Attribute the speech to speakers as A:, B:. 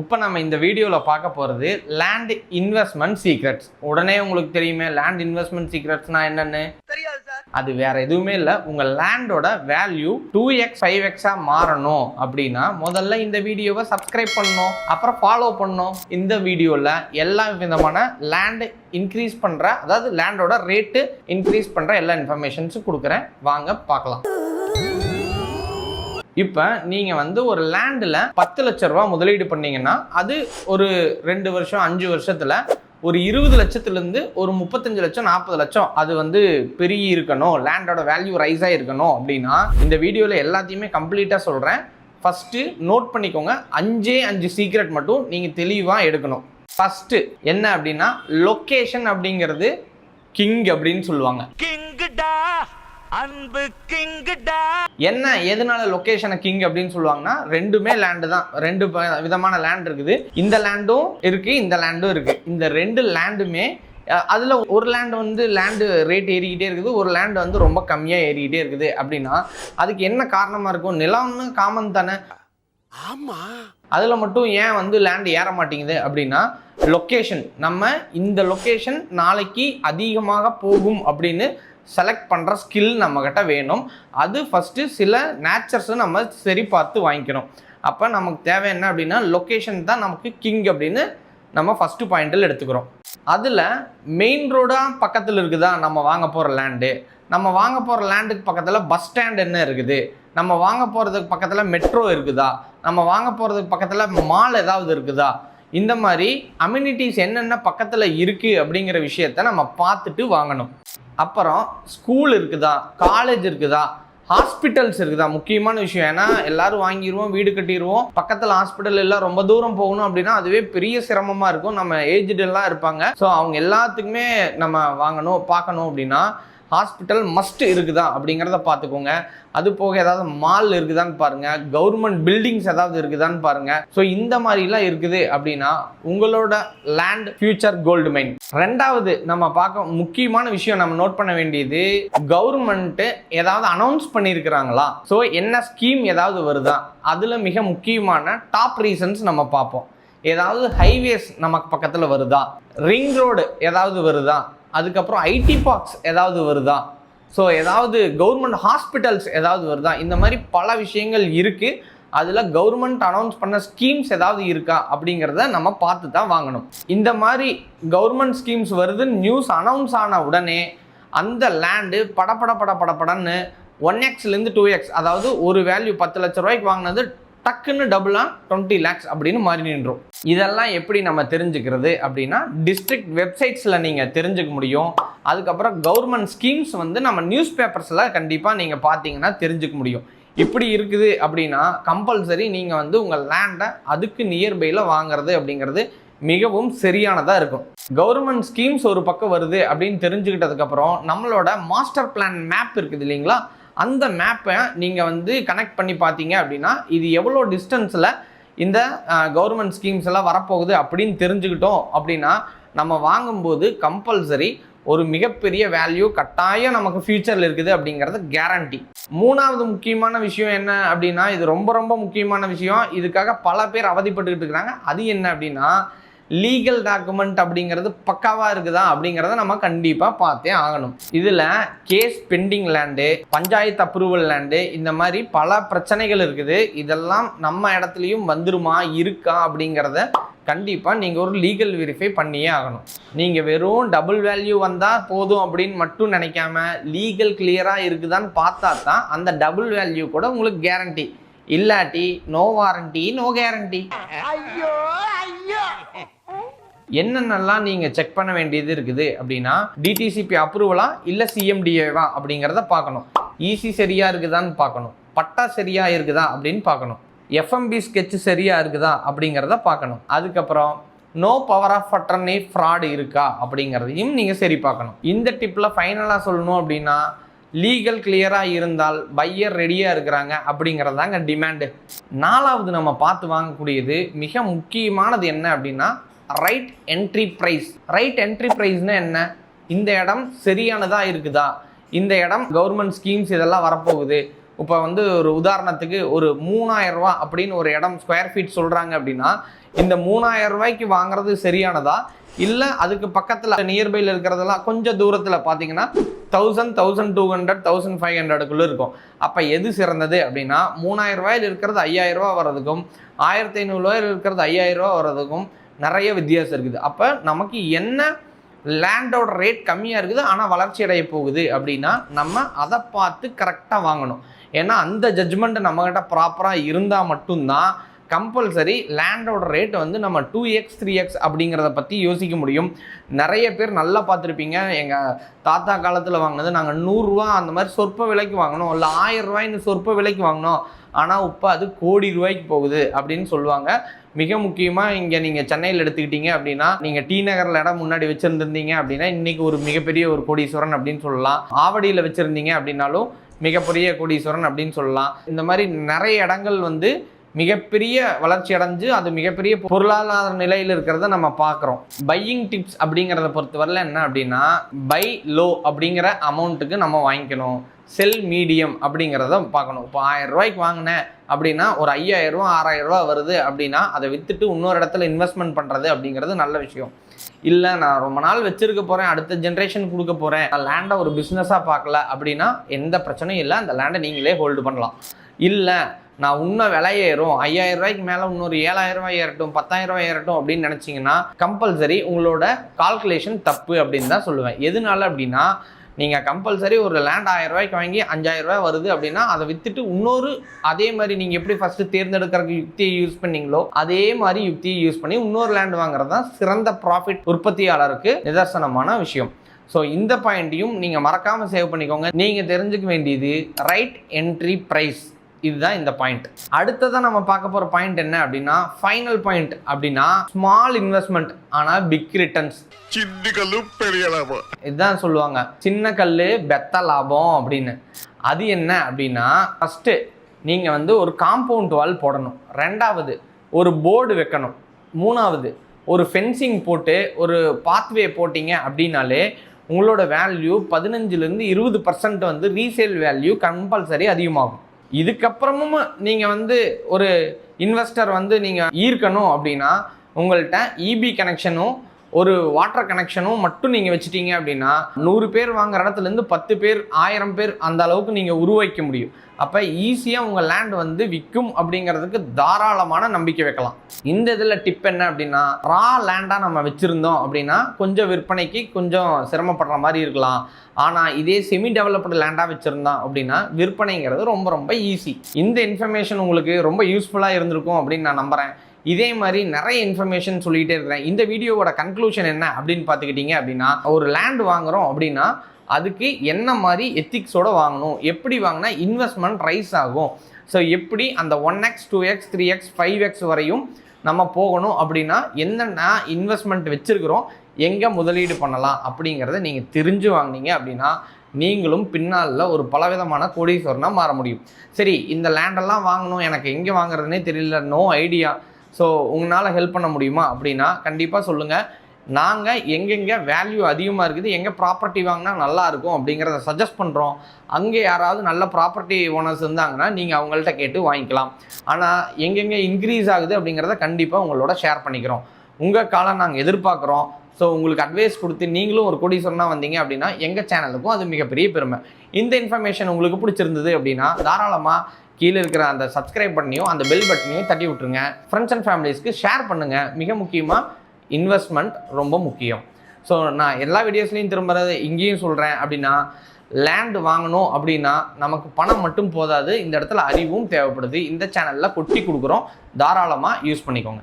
A: இப்போ நம்ம இந்த வீடியோவில் பார்க்க போகிறது லேண்ட் இன்வெஸ்ட்மெண்ட் சீக்ரெட்ஸ் உடனே உங்களுக்கு தெரியுமே லேண்ட் இன்வெஸ்ட்மெண்ட் சீக்ரெட்ஸ்னா என்னன்னு?
B: தெரியாது சார்
A: அது வேற எதுவுமே இல்லை. உங்கள் லேண்டோட வேல்யூ டூ எக்ஸ் ஃபைவ் எக்ஸாக மாறணும் அப்படின்னா முதல்ல இந்த வீடியோவை சப்ஸ்கிரைப் பண்ணணும் அப்புறம் ஃபாலோ பண்ணணும். இந்த வீடியோவில் எல்லா விதமான லேண்ட் இன்க்ரீஸ் பண்ணுற அதாவது லேண்டோட ரேட்டு இன்க்ரீஸ் பண்ணுற எல்லா இன்ஃபர்மேஷன்ஸும் கொடுக்குறேன். வாங்க பார்க்கலாம். இப்போ நீங்கள் வந்து ஒரு லேண்டில் பத்து லட்ச ரூபா முதலீடு பண்ணீங்கன்னா அது ஒரு ரெண்டு வருஷம் அஞ்சு வருஷத்தில் ஒரு இருபது லட்சத்துலேருந்து ஒரு முப்பத்தஞ்சு லட்சம் நாற்பது லட்சம் அது வந்து பெருகி இருக்கணும் லேண்டோட வேல்யூ ரைஸ் ஆகிருக்கணும் அப்படின்னா இந்த வீடியோவில் எல்லாத்தையுமே கம்ப்ளீட்டாக சொல்கிறேன் ஃபஸ்ட்டு நோட் பண்ணிக்கோங்க. அஞ்சே அஞ்சு சீக்ரெட் மட்டும் நீங்கள் தெளிவாக எடுக்கணும். ஃபஸ்ட்டு என்ன அப்படின்னா லொக்கேஷன் அப்படிங்கிறது கிங் அப்படின்னு சொல்லுவாங்க.
B: கிங்குடா அன்பு கிங்குடா
A: என்ன எதனால லொகேஷனை கிங் அப்படின்னு சொல்லுவாங்கன்னா ரெண்டுமே லேண்டு தான். ரெண்டு விதமான லேண்ட் இருக்குது. இந்த லேண்டும் இருக்கு இந்த லேண்டும் இருக்கு. இந்த ரெண்டு லேண்டுமே அதுல ஒரு லேண்ட் வந்து லேண்டு ரேட் ஏறிக்கிட்டே இருக்குது. ஒரு லேண்ட் வந்து ரொம்ப கம்மியா ஏறிக்கிட்டே இருக்குது அப்படின்னா அதுக்கு என்ன காரணமா இருக்கும்? நிலம்னு காமன் தானே.
B: ஆமா.
A: அதில் மட்டும் ஏன் வந்து லேண்ட் ஏற மாட்டேங்குது அப்படின்னா லொக்கேஷன் நம்ம இந்த லொக்கேஷன் நாளைக்கு அதிகமாக போகும் அப்படின்னு செலக்ட் பண்ணுற ஸ்கில் நம்மக்கிட்ட வேணும். அது ஃபஸ்ட்டு சில நேச்சர்ஸை நம்ம சரி பார்த்து வாங்கிக்கணும். அப்போ நமக்கு தேவை என்ன அப்படின்னா லொக்கேஷன் தான் நமக்கு கிங் அப்படின்னு நம்ம ஃபஸ்ட்டு பாயிண்டில் எடுத்துக்கிறோம். அதில் மெயின் ரோடாக பக்கத்தில் இருக்குதா? நம்ம வாங்க போகிற லேண்டு நம்ம வாங்க போகிற லேண்டுக்கு பக்கத்தில் பஸ் ஸ்டாண்ட் என்ன இருக்குது? நம்ம வாங்க போகிறதுக்கு பக்கத்தில் மெட்ரோ இருக்குதா? நம்ம வாங்க போகிறதுக்கு பக்கத்தில் மால் ஏதாவது இருக்குதா? இந்த மாதிரி அம்யூனிட்டிஸ் என்னென்ன பக்கத்தில் இருக்குது அப்படிங்கிற விஷயத்த நம்ம பார்த்துட்டு வாங்கணும். அப்புறம் ஸ்கூல் இருக்குதா காலேஜ் இருக்குதா ஹாஸ்பிட்டல்ஸ் இருக்குதா? முக்கியமான விஷயம். ஏன்னா எல்லாரும் வாங்கிடுவோம் வீடு கட்டிடுவோம் பக்கத்தில் ஹாஸ்பிட்டல் எல்லாம் ரொம்ப தூரம் போகணும் அப்படின்னா அதுவே பெரிய சிரமமாக இருக்கும். நம்ம ஏஜ்டெல்லாம் இருப்பாங்க. ஸோ அவங்க எல்லாத்துக்குமே நம்ம வாங்கணும் பார்க்கணும் அப்படின்னா ஹாஸ்பிட்டல் மஸ்ட் இருக்குதா அப்படிங்கிறத பார்த்துக்கோங்க. அது போக ஏதாவது மால் இருக்குதான்னு பாருங்க. கவர்மெண்ட் பில்டிங்ஸ் ஏதாவது இருக்குதான்னு பாருங்க. ஸோ இந்த மாதிரிலாம் இருக்குது அப்படின்னா உங்களோட லேண்ட் ஃபியூச்சர் கோல்டு மைன் ரெண்டாவது நம்ம பார்க்க முக்கியமான விஷயம் நம்ம நோட் பண்ண வேண்டியது கவர்மெண்ட் ஏதாவது அனௌன்ஸ் பண்ணியிருக்கிறாங்களா? ஸோ என்ன ஸ்கீம் ஏதாவது வருதா? அதில் மிக முக்கியமான டாப் ரீசன்ஸ் நம்ம பார்ப்போம். ஏதாவது ஹைவேஸ் நமக்கு பக்கத்தில் வருதா? ரிங் ரோடு ஏதாவது வருதா? அதுக்கப்புறம் ஐடி பாக்ஸ் ஏதாவது வருதா? ஸோ ஏதாவது கவர்மெண்ட் ஹாஸ்பிட்டல்ஸ் ஏதாவது வருதா? இந்த மாதிரி பல விஷயங்கள் இருக்குது அதில் கவர்மெண்ட் அனௌன்ஸ் பண்ண ஸ்கீம்ஸ் ஏதாவது இருக்கா? அப்படிங்கிறத நம்ம பார்த்து தான் வாங்கணும். இந்த மாதிரி கவர்மெண்ட் ஸ்கீம்ஸ் வருதுன்னு நியூஸ் அனௌன்ஸ் ஆன உடனே அந்த லேண்டு படபட பட படப்படன்னு ஒன் எக்ஸ்லேருந்து டூ எக்ஸ் அதாவது ஒரு வேல்யூ பத்து லட்ச ரூபாய்க்கு வாங்கினது டக்குன்னு டபுளாக டுவெண்ட்டி லேக்ஸ் அப்படின்னு மாறி நின்றோம். இதெல்லாம் எப்படி நம்ம தெரிஞ்சுக்கிறது அப்படின்னா டிஸ்ட்ரிக்ட் வெப்சைட்ஸில் நீங்கள் தெரிஞ்சுக்க முடியும். அதுக்கப்புறம் கவர்மெண்ட் ஸ்கீம்ஸ் வந்து நம்ம நியூஸ் பேப்பர்ஸில் கண்டிப்பாக நீங்கள் பார்த்தீங்கன்னா தெரிஞ்சுக்க முடியும். இப்படி இருக்குது அப்படின்னா கம்பல்சரி நீங்கள் வந்து உங்கள் லேண்டை அதுக்கு நியர்பையில் வாங்குறது அப்படிங்கிறது மிகவும் சரியானதாக இருக்கும். கவர்மெண்ட் ஸ்கீம்ஸ் ஒரு பக்கம் வருது அப்படின்னு தெரிஞ்சுக்கிட்டதுக்கப்புறம் நம்மளோட மாஸ்டர் பிளான் மேப் இருக்குது இல்லைங்களா? அந்த மேப்பை நீங்கள் வந்து கனெக்ட் பண்ணி பார்த்தீங்க அப்படின்னா இது எவ்வளோ டிஸ்டன்ஸில் இந்த கவர்மெண்ட் ஸ்கீம்ஸ் எல்லாம் வரப்போகுது அப்படின்னு தெரிஞ்சுக்கிட்டோம் அப்படின்னா நம்ம வாங்கும்போது கம்பல்சரி ஒரு மிகப்பெரிய வேல்யூ கட்டாயம் நமக்கு ஃபியூச்சரில் இருக்குது அப்படிங்கிறது கேரண்டி மூணாவது முக்கியமான விஷயம் என்ன அப்படின்னா இது ரொம்ப ரொம்ப முக்கியமான விஷயம். இதுக்காக பல பேர் அவதிப்பட்டுக்கிட்டு இருக்கிறாங்க. அது என்ன அப்படின்னா லீகல் டாக்குமெண்ட் அப்படிங்கிறது பக்காவாக இருக்குதா அப்படிங்கிறத நம்ம கண்டிப்பாக பார்த்தே ஆகணும். இதில் case pending land panchayat approval land இந்த மாதிரி பல பிரச்சனைகள் இருக்குது. இதெல்லாம் நம்ம இடத்துலையும் வந்துருமா இருக்கா அப்படிங்கிறத கண்டிப்பாக நீங்கள் ஒரு லீகல் வெரிஃபை பண்ணியே ஆகணும். நீங்கள் வெறும் டபுள் வேல்யூ வந்தால் போதும் அப்படின்னு மட்டும் நினைக்காம லீகல் கிளியராக இருக்குதான்னு பார்த்தா தான் அந்த டபுள் வேல்யூ கூட உங்களுக்கு கேரண்டி இல்லாட்டி நோ வாரண்டி நோ கேரண்டி
B: ஐயோ
A: என்னென்னலாம் நீங்கள் செக் பண்ண வேண்டியது இருக்குது அப்படின்னா டிடிசிபி அப்ரூவலா இல்லை சிஎம்டிஏவா அப்படிங்கிறத பார்க்கணும். ஈசி சரியா இருக்குதான்னு பார்க்கணும். பட்டா சரியா இருக்குதா அப்படின்னு பார்க்கணும். எஃப்எம்பி ஸ்கெட்ச் சரியா இருக்குதா அப்படிங்கிறத பார்க்கணும். அதுக்கப்புறம் no power of attorney fraud இருக்கா அப்படிங்கிறதையும் நீங்கள் சரி பார்க்கணும். இந்த டிப்பில் ஃபைனலாக சொல்லணும் அப்படின்னா லீகல் கிளியராக இருந்தால் பையர் ரெடியாக இருக்கிறாங்க அப்படிங்கிறதாங்க டிமாண்டு நாலாவது நம்ம பார்த்து வாங்கக்கூடியது மிக முக்கியமானது என்ன அப்படின்னா right entry price right entry ப்ரைஸ்னால் என்ன? இந்த இடம் சரியானதாக இருக்குதா? இந்த இடம் கவர்மெண்ட் ஸ்கீம்ஸ் இதெல்லாம் வரப்போகுது. இப்போ வந்து ஒரு உதாரணத்துக்கு ஒரு மூணாயிரம் ரூபா அப்படின்னு ஒரு இடம் ஸ்கொயர் ஃபீட் சொல்கிறாங்க அப்படின்னா இந்த மூணாயிரம் ரூபாய்க்கு வாங்குறது சரியானதா? இல்லை அதுக்கு பக்கத்தில் நியர்பையில் இருக்கிறதெல்லாம் கொஞ்சம் தூரத்தில் பார்த்தீங்கன்னா thousand thousand two hundred thousand five ஹண்ட்ரடுக்குள்ளே இருக்கும். அப்போ எது சிறந்தது அப்படின்னா மூணாயிரம் ரூபாயில் இருக்கிறது ஐயாயிரம் ரூபா வர்றதுக்கும் ஆயிரத்தி ஐநூறுரூவாயில் இருக்கிறது ஐயாயிரம் ரூபா வர்றதுக்கும் நிறைய வித்தியாசம் இருக்குது. அப்போ நமக்கு என்ன லேண்டோட ரேட் கம்மியாக இருக்குது ஆனால் வளர்ச்சி அடைய போகுது அப்படின்னா நம்ம அதை பார்த்து கரெக்டாக வாங்கணும். ஏன்னா அந்த ஜட்ஜ்மெண்ட் நம்மக்கிட்ட ப்ராப்பராக இருந்தால் மட்டும்தான் கம்பல்சரி லேண்டோட ரேட் வந்து நம்ம டூ எக்ஸ் த்ரீ எக்ஸ் அப்படிங்கிறத பற்றி யோசிக்க முடியும். நிறைய பேர் நல்லா பார்த்துருப்பீங்க. எங்கள் தாத்தா காலத்தில் வாங்கினது நாங்கள் நூறுரூவா அந்த மாதிரி சொற்ப விலைக்கு வாங்கினோம். இல்லை ஆயிரம் ரூபாய்னு சொற்ப விலைக்கு வாங்கினோம். ஆனால் இப்போ அது கோடி ரூபாய்க்கு போகுது அப்படின்னு சொல்லுவாங்க. மிக முக்கியமாக இங்கே நீங்கள் சென்னையில் எடுத்துக்கிட்டீங்க அப்படின்னா நீங்கள் டி நகரில் இடம் முன்னாடி வச்சுருந்துருந்தீங்க அப்படின்னா இன்றைக்கி ஒரு மிகப்பெரிய ஒரு கோடீஸ்வரன் அப்படின்னு சொல்லலாம். ஆவடியில் வச்சுருந்தீங்க அப்படின்னாலும் மிகப்பெரிய கோடீஸ்வரன் அப்படின்னு சொல்லலாம். இந்த மாதிரி நிறைய இடங்கள் வந்து மிகப்பெரிய வளர்ச்சி அடைஞ்சு அது மிகப்பெரிய பொருளாதார நிலையில் இருக்கிறத நம்ம பார்க்குறோம். பையிங் டிப்ஸ் அப்படிங்கிறத பொறுத்தவரையில் என்ன அப்படின்னா பை லோ அப்படிங்கிற அமௌண்ட்டுக்கு நம்ம வாங்கிக்கணும். செல் மீடியம் அப்படிங்கிறத பார்க்கணும். இப்போ ஆயிரம் ரூபாய்க்கு வாங்கினேன் அப்படின்னா ஒரு ஐயாயிரம் ரூபா ஆறாயிரம் ரூபா வருது அப்படின்னா அதை விற்றுட்டு இன்னொரு இடத்துல இன்வெஸ்ட்மெண்ட் பண்ணுறது அப்படிங்கிறது நல்ல விஷயம். இல்லை நான் ரொம்ப நாள் வச்சிருக்க போகிறேன் அடுத்த ஜென்ரேஷன் கொடுக்க போகிறேன் நான் லேண்டை ஒரு பிஸ்னஸாக பார்க்கல அப்படின்னா எந்த பிரச்சனையும் இல்லை. அந்த லேண்டை நீங்களே ஹோல்டு பண்ணலாம். இல்லை நான் இன்னும் விலையேறும் ஐயாயிரம் ரூபாய்க்கு மேலே இன்னொரு ஏழாயிரம் ரூபாய் ஏறட்டும் பத்தாயிரம் ரூபாய் ஏறட்டும் அப்படின்னு நினச்சிங்கன்னா கம்பல்சரி உங்களோட கால்குலேஷன் தப்பு அப்படின்னு தான் சொல்லுவேன். எதனால அப்படின்னா நீங்கள் கம்பல்சரி ஒரு லேண்ட் ஆயிரம் ரூபாய்க்கு வாங்கி அஞ்சாயிரம் ரூபாய் வருது அப்படின்னா அதை விற்றுட்டு இன்னொரு அதே மாதிரி நீங்கள் எப்படி ஃபஸ்ட்டு தேர்ந்தெடுக்கிறதுக்கு யுக்தியை யூஸ் பண்ணீங்களோ அதே மாதிரி யுக்தியை யூஸ் பண்ணி இன்னொரு லேண்ட் வாங்குறது தான் சிறந்த ப்ராஃபிட் உற்பத்தியாளருக்கு நிதர்சனமான விஷயம். ஸோ இந்த பாயிண்ட்டையும் நீங்கள் மறக்காமல் சேவ் பண்ணிக்கோங்க. நீங்கள் தெரிஞ்சுக்க வேண்டியது ரைட் என்ட்ரி ப்ரைஸ் இதுதான் இந்த பாயிண்ட் அடுத்ததான் நம்ம பார்க்க போகிற பாயிண்ட் என்ன அப்படின்னா ஃபைனல் பாயிண்ட் அப்படின்னா ஸ்மால் இன்வெஸ்ட்மெண்ட் ஆனால் பிக் ரிட்டர்ன்ஸ்
C: சின்னிக்கல்லு பெரிய லாபம்.
A: இதுதான் சொல்லுவாங்க. சின்ன கல் பெத்த லாபம் அப்படின்னு. அது என்ன அப்படின்னா ஃபஸ்ட்டு நீங்கள் வந்து ஒரு காம்பவுண்ட் வால் போடணும். ரெண்டாவது ஒரு போர்டு வைக்கணும். மூணாவது ஒரு ஃபென்சிங் போட்டு ஒரு பாத்வே போட்டிங்க அப்படின்னாலே உங்களோட வேல்யூ பதினஞ்சுலேருந்து இருபது பர்சன்ட் வந்து ரீசேல் வேல்யூ கம்பல்சரி அதிகமாகும். இதுக்கப்புறமும் நீங்கள் வந்து ஒரு இன்வெஸ்டர் வந்து நீங்கள் ஈர்க்கணும் அப்படின்னா உங்கள்கிட்ட இபி கனெக்ஷனும் ஒரு வாட்டர் கனெக்ஷனும் மட்டும் நீங்கள் வச்சுட்டீங்க அப்படின்னா நூறு பேர் வாங்குற இடத்துலேருந்து பத்து பேர் ஆயிரம் பேர் அந்த அளவுக்கு நீங்கள் உருவாக்க முடியும். அப்போ ஈஸியாக உங்கள் லேண்ட் வந்து விற்கும் அப்படிங்கிறதுக்கு தாராளமான நம்பிக்கை வைக்கலாம். இந்த இதில் டிப் என்ன அப்படின்னா ரா லேண்டாக நம்ம வச்சுருந்தோம் அப்படின்னா கொஞ்சம் விற்பனைக்கு கொஞ்சம் சிரமப்படுற மாதிரி இருக்கலாம். ஆனால் இதே செமி டெவலப்டு லேண்டாக வச்சுருந்தோம் அப்படின்னா விற்பனைங்கிறது ரொம்ப ரொம்ப ஈஸி இந்த இன்ஃபர்மேஷன் உங்களுக்கு ரொம்ப யூஸ்ஃபுல்லாக இருந்திருக்கும் அப்படின்னு நான் நம்புகிறேன் இதே மாதிரி நிறைய இன்ஃபர்மேஷன் சொல்லிகிட்டே இருக்கிறேன். இந்த வீடியோவோட கன்க்ளூஷன் என்ன அப்படின்னு பார்த்துக்கிட்டிங்க அப்படின்னா ஒரு லேண்ட் வாங்குகிறோம் அப்படின்னா அதுக்கு என்ன மாதிரி எத்திக்ஸோடு வாங்கணும்? எப்படி வாங்கினா இன்வெஸ்ட்மெண்ட் ரைஸ் ஆகும். ஸோ எப்படி அந்த one X two X three X five X வரையும் நம்ம போகணும் அப்படின்னா என்னென்ன இன்வெஸ்ட்மெண்ட் வச்சுருக்கிறோம் எங்கே முதலீடு பண்ணலாம் அப்படிங்கிறத நீங்கள் தெரிஞ்சு வாங்குனீங்க அப்படின்னா நீங்களும் பின்னாளில் ஒரு பலவிதமான கோடீஸ்வரனாக மாற முடியும். சரி இந்த லேண்டெல்லாம் வாங்கணும் எனக்கு எங்கே வாங்குறதுனே தெரியல நோ ஐடியா ஸோ உங்களால் ஹெல்ப் பண்ண முடியுமா? அப்படின்னா கண்டிப்பாக சொல்லுங்கள் நாங்கள் எங்கெங்கே வேல்யூ அதிகமாக இருக்குது எங்கே ப்ராப்பர்ட்டி வாங்கினா நல்லா இருக்கும் அப்படிங்கிறத சஜஸ்ட் பண்ணுறோம் அங்கே யாராவது நல்ல ப்ராப்பர்ட்டி ஓனர்ஸ் இருந்தாங்கன்னா நீங்கள் அவங்கள்ட்ட கேட்டு வாங்கிக்கலாம். ஆனால் எங்கெங்கே இன்க்ரீஸ் ஆகுது அப்படிங்கிறத கண்டிப்பாக உங்களோட ஷேர் பண்ணிக்கிறோம். உங்கள் காலம் நாங்கள் எதிர்பார்க்குறோம். ஸோ உங்களுக்கு அட்வைஸ் கொடுத்து நீங்களும் ஒரு கோடீஸ்வரனாக வந்தீங்க அப்படின்னா எங்கள் சேனலுக்கும் அது மிகப்பெரிய பெருமை. இந்த இன்ஃபர்மேஷன் உங்களுக்கு பிடிச்சிருந்தது அப்படின்னா தாராளமாக கீழே இருக்கிற அந்த சப்ஸ்கிரைப் பண்ணியும் அந்த பெல் பட்டனையும் தட்டி விட்டுருங்க. ஃப்ரெண்ட்ஸ் அண்ட் ஃபேமிலிஸ்க்கு ஷேர் பண்ணுங்கள் மிக முக்கியமாக இன்வெஸ்ட்மெண்ட் ரொம்ப முக்கியம். ஸோ நான் எல்லா வீடியோஸ்லையும் திரும்புறது இங்கேயும் சொல்கிறேன் அப்படின்னா லேண்ட் வாங்கணும் அப்படின்னா நமக்கு பணம் மட்டும் போதாது. இந்த இடத்துல அறிவும் தேவைப்படுது. இந்த சேனலில் கொட்டி கொடுக்குறோம். தாராளமாக யூஸ் பண்ணிக்கோங்க.